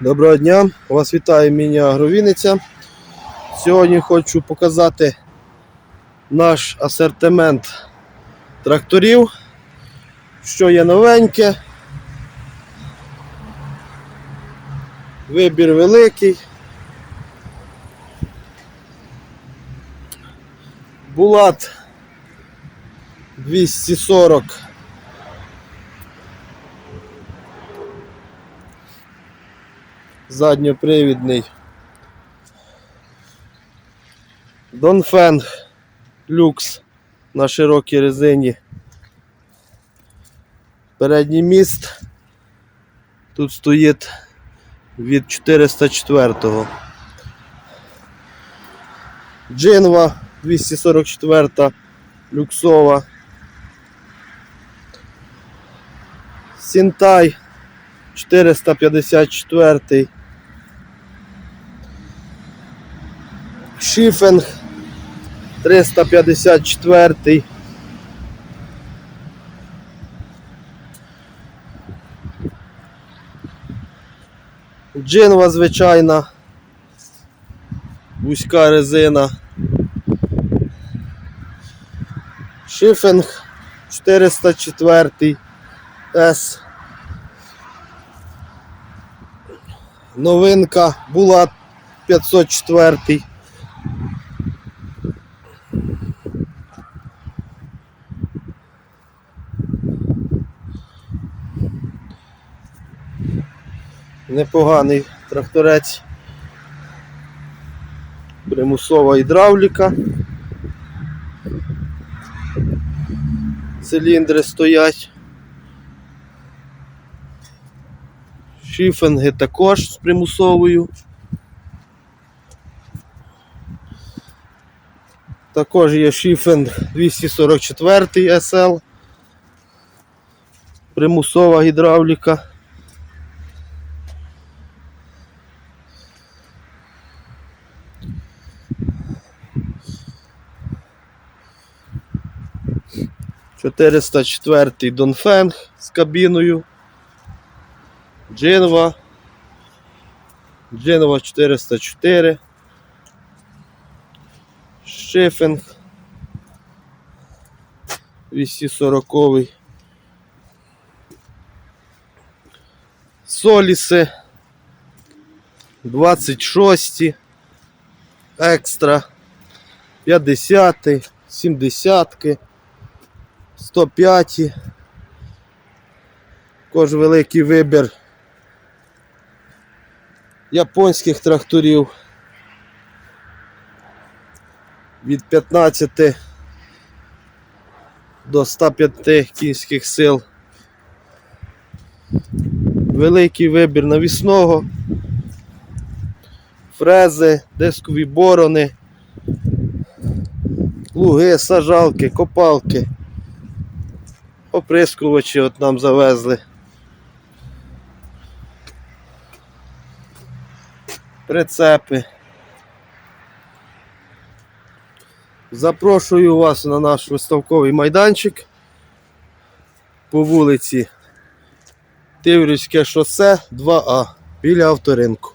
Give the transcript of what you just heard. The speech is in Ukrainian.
Доброго дня! Вас вітає міні Агровіниця. Сьогодні хочу показати наш асортимент тракторів, що є новеньке. Вибір великий. Булат 240 задньопривідний. Донфенг люкс на широкій резині. Передній міст. Тут стоїть від 404-го. Джинва 244 люксова. Сінтай 454. Шифенг 354. Джинва звичайна. Вузька резина. Шифенг 404 С. Новинка була 504. Непоганий тракторець. Примусова гідравліка. Циліндри стоять. Шифенги також з примусовою. Також є шифенг 244 SL. Примусова гідравліка. Чотириста четвертий Донфенг з кабіною. Джинва. Джинва 404. Шифінг. 240. Соліси. 26. Екстра. 50. 70. 105. Також великий вибір японських тракторів від 15 до 105 кінських сил. Великий вибір навісного, фрези, дискові борони, луги, сажалки, копалки, оприскувачі от нам завезли. Прицепи. Запрошую вас на наш виставковий майданчик по вулиці Тиврівське шосе 2А біля авторинку.